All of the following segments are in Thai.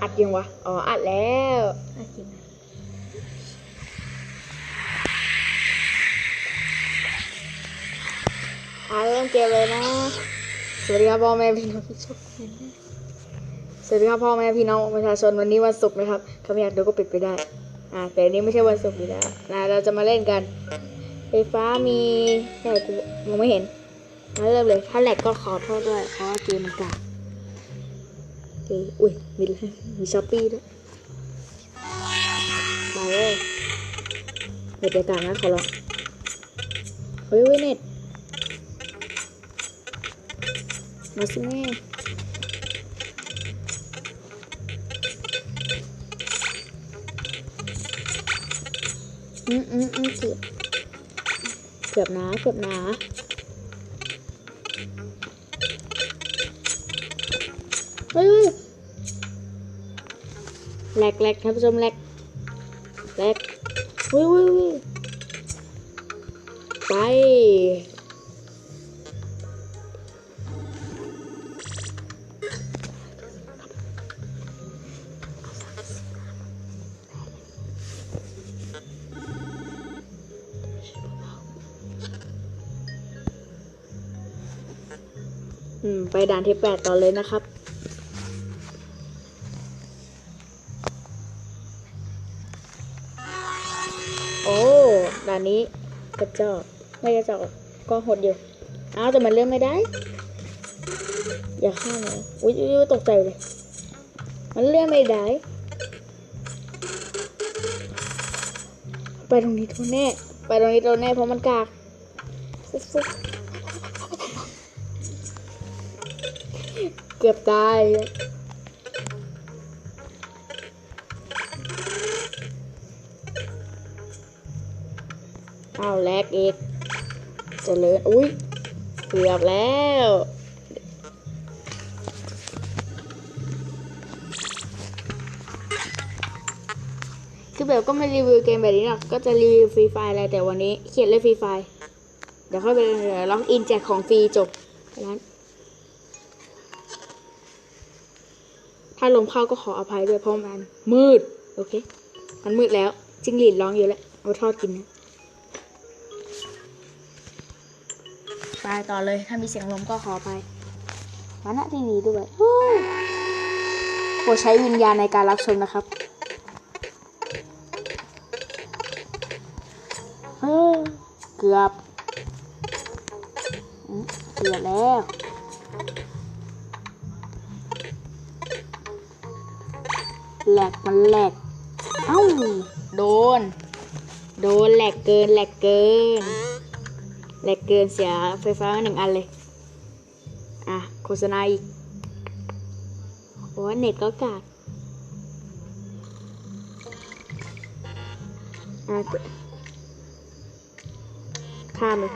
อัดยังวะ อ๋อ อัดแล้วอะจริงนะอ่าเริ่มเกมเลยนะ สวัสดีครับพ่อแม่พี่น้องที่ชมสวัสดีครับพ่อแม่พี่น้องประชาชนวันนี้วันศุกร์นะครับใครไม่อยากดูก็ปิดไปได้ อ่า แต่อันนี้ไม่ใช่วันศุกร์อยู่แล้วนะเราจะมาเล่นกัน ไฟฟ้ามีแต่กูมองไม่เห็นมาเริ่มเลย ถ้าแหลกก็ขอโทษด้วยเพราะว่าเกมมันกาก อเคอุ้ยมีมีช้อปปี้ด้วยมาเลยเน็ตจะกลางนะขอร้องเฮ้ยเว้ยเน็ตมาสิแม่อืมอืมอืมเกือบเกือบนะเกือบนะเฮ้ย แหลกแหลกท่านผู้ชมแหลกแหลกเฮ้ยเฮ้ยเฮ้ยไปอืมไปด่านที่แปดต่อเลยนะครับ ด่านนี้กระจอกไม่กระจอกก็หดอยู่อ้าแต่มันเลื่อนไม่ได้ อย่าข้ามเลยอุ้ยอุ๊ยตกใจเลย มันเลื่อนไม่ได้ ไปตรงนี้โดนแน่ ไปตรงนี้โดนแน่เพราะมันกากฟุ๊บเกือบตาย อ้าวแลกอีกเจริญอุ้ยเกือบแล้วคือแบบก็ไม่รีวิวเกมแบบนี้หรอกก็จะรีวิวฟรีไฟอะไรแต่วันนี้เขียนเลยฟรีไฟเดี๋ยวค่อยไปล็อกอินแจกของฟรีจบนั้นถ้าลมเข้าก็ขออภัยด้วยเพราะมันมืด โอเค มันมืดแล้ว จิงหรีดร้องอยู่แล้วเอาทอดกินนะ ไปต่อเลย ถ้ามีเสียงลมก็ขออภัยมาณที่นี้ด้วยโอ้ยโปรดใช้วิญญาณในการรับชมนะครับเออเกือบอืมเกือบแล้ว แหลกมันแหลก เอ้า โดน โดนแหลกเกินแหลกเกิน แหลกเกินเสียไฟฟ้ามาหนึ่งอันเลย อะ โฆษณาอีก โอ้เน็ตก็กากอะข้ามเลย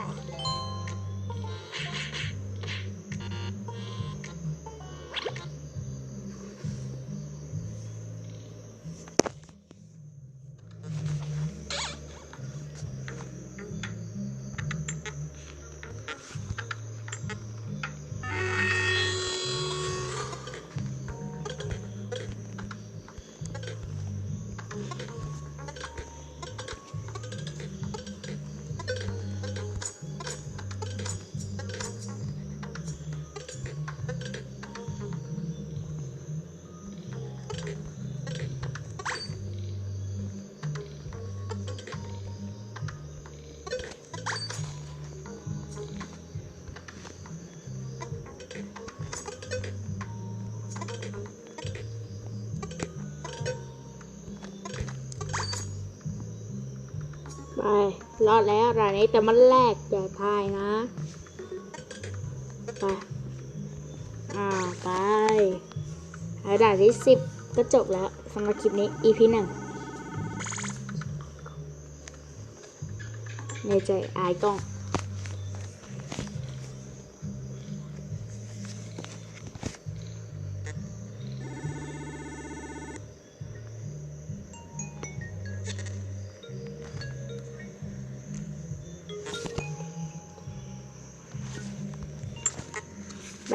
ไปรอดแล้วรายนี้แต่มันแรกอย่าทายนะ ไป อ่า ไปแล้วด่านที่สิบก็จบแล้วสำหรับคลิปนี้ EP หนึ่งในใจอายกล้อง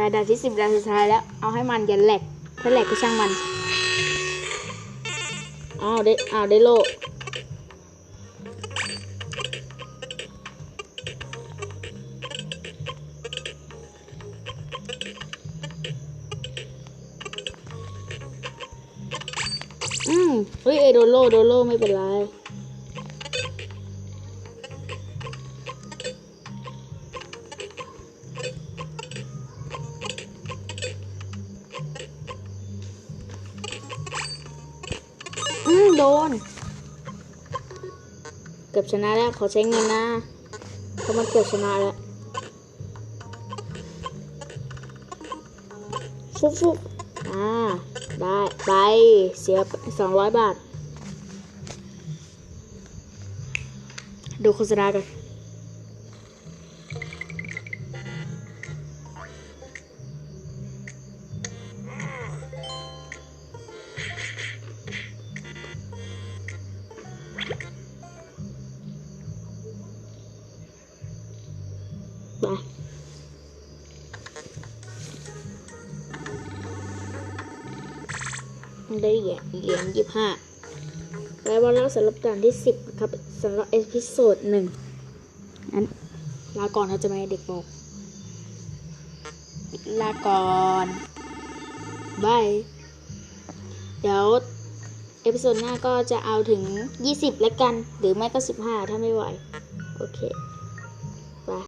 แบด่านที่สิบด่านสุดท้ายแล้ว เอาให้มันอย่าแหลก ถ้าแหลกก็ช่างมันอ้าวได้อ้าวได้โลอืมเฮ้ยเอโดนโลโดนโลไม่เป็นไร โดน เกือบชนะแล้วขอใช้เงินนะเพราะมันเกือบชนะแล้วฟุบฟุบอ่า ได้ไปเสียสองร้อยบาท ดูโฆษณากัน ได้เหรียญเหรียญยี่ห้าแล้ววันแล้วสำหรับด่านที่สิบครับสำหรับเอพิโซดหนึ่งงั้นลาก่อนเราจะม่ให้เด็กบอกลาก่อนบายเดี๋ยวเอพิโซดหน้าก็จะเอาถึ ง 20 แล้วกัน หรือไม่ก็ 15 ถ้าไม่ไหว โอเค